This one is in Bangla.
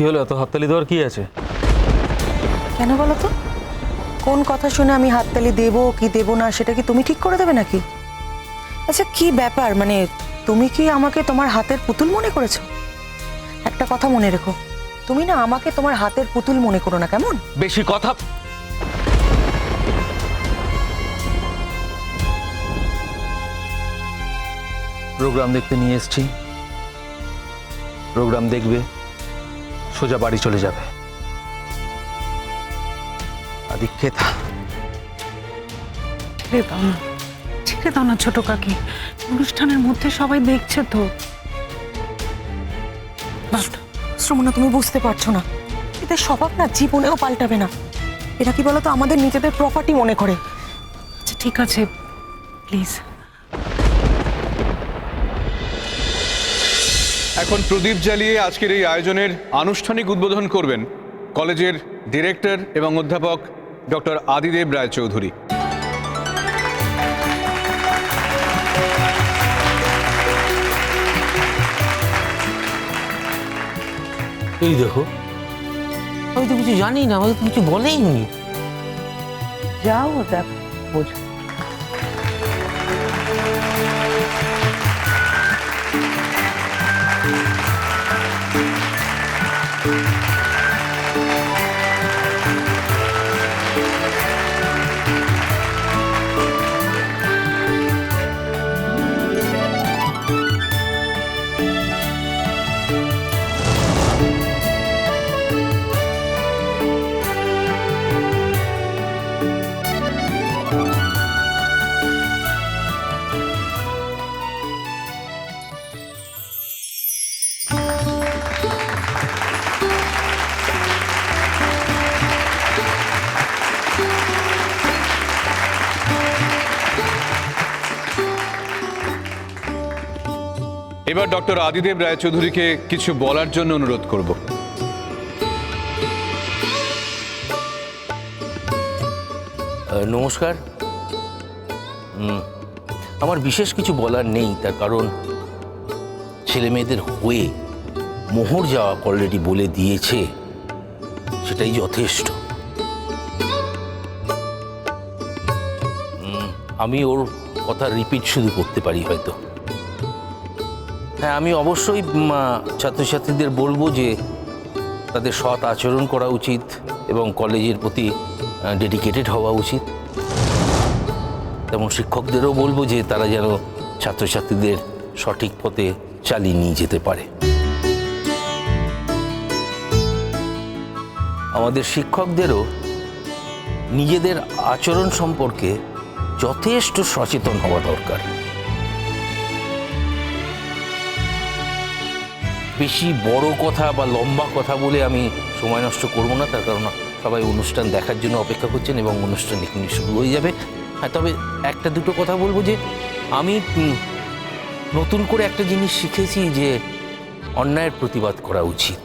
কি হলো? এত হাততালি দেওয়ার কি আছে? কেন বলো তো? কোন কথা শুনে আমি হাততালি দেবো কি দেবো না সেটা কি তুমি ঠিক করে দেবে নাকি? আচ্ছা কি ব্যাপার? মানে তুমি কি আমাকে তোমার হাতের পুতুল মনে করেছ? একটা কথা মনে রেখো। তুমি না আমাকে তোমার হাতের পুতুল মনে করো না কেমন? বেশি কথা প্রোগ্রাম দেখতে নিয়ে এসেছি। প্রোগ্রাম দেখবে। সোজা বাড়ি চলে যাবে। ছেড়ে দাও না ছোট কাকি। অনুষ্ঠানের মধ্যে সবাই দেখছে তো। বাস, শ্রমণা তুমি বুঝতে পারছ না। এদের স্বভাব না জীবনেও পাল্টাবে না। এরা কি বলতো আমাদের নিজেদের প্রপার্টি মনে করে। আচ্ছা ঠিক আছে প্লিজ এখন প্রদীপ জ্বালিয়ে আজকের এই আয়োজনের আনুষ্ঠানিক উদ্বোধন করবেন কলেজের ডিরেক্টর এবং অধ্যাপক ডক্টর আদিদেব রায়চৌধুরী। এই দেখো। আমি তো কিছু জানি না আমাকে তো কিছু বলেই নি। যাও দেখ বোঝো। এবার ডক্টর আদিদেব রায়চৌধুরীকে কিছু বলার জন্য অনুরোধ করব। নমস্কার। আমার বিশেষ কিছু বলার নেই, তার কারণ ছেলে মেয়েদের হয়ে মোহর যাওয়া অলরেডি বলে দিয়েছে, সেটাই যথেষ্ট। আমি ওর কথা রিপিট শুধু করতে পারি হয়তো। হ্যাঁ আমি অবশ্যই ছাত্রছাত্রীদের বলব যে তাদের সৎ আচরণ করা উচিত এবং কলেজের প্রতি ডেডিকেটেড হওয়া উচিত। তেমন শিক্ষকদেরও বলব যে তারা যেন ছাত্রছাত্রীদের সঠিক পথে চালিয়ে নিয়ে যেতে পারে। আমাদের শিক্ষকদেরও নিজেদের আচরণ সম্পর্কে যথেষ্ট সচেতন হওয়া দরকার। বেশি বড় কথা বা লম্বা কথা বলে আমি সময় নষ্ট করব না, তার কারণ সবাই অনুষ্ঠান দেখার জন্য অপেক্ষা করছেন এবং অনুষ্ঠান এখানে শুরু হয়ে যাবে। হ্যাঁ তবে একটা দুটো কথা বলব যে, আমি নতুন করে একটা জিনিস শিখেছি যে, অন্যায়ের প্রতিবাদ করা উচিত।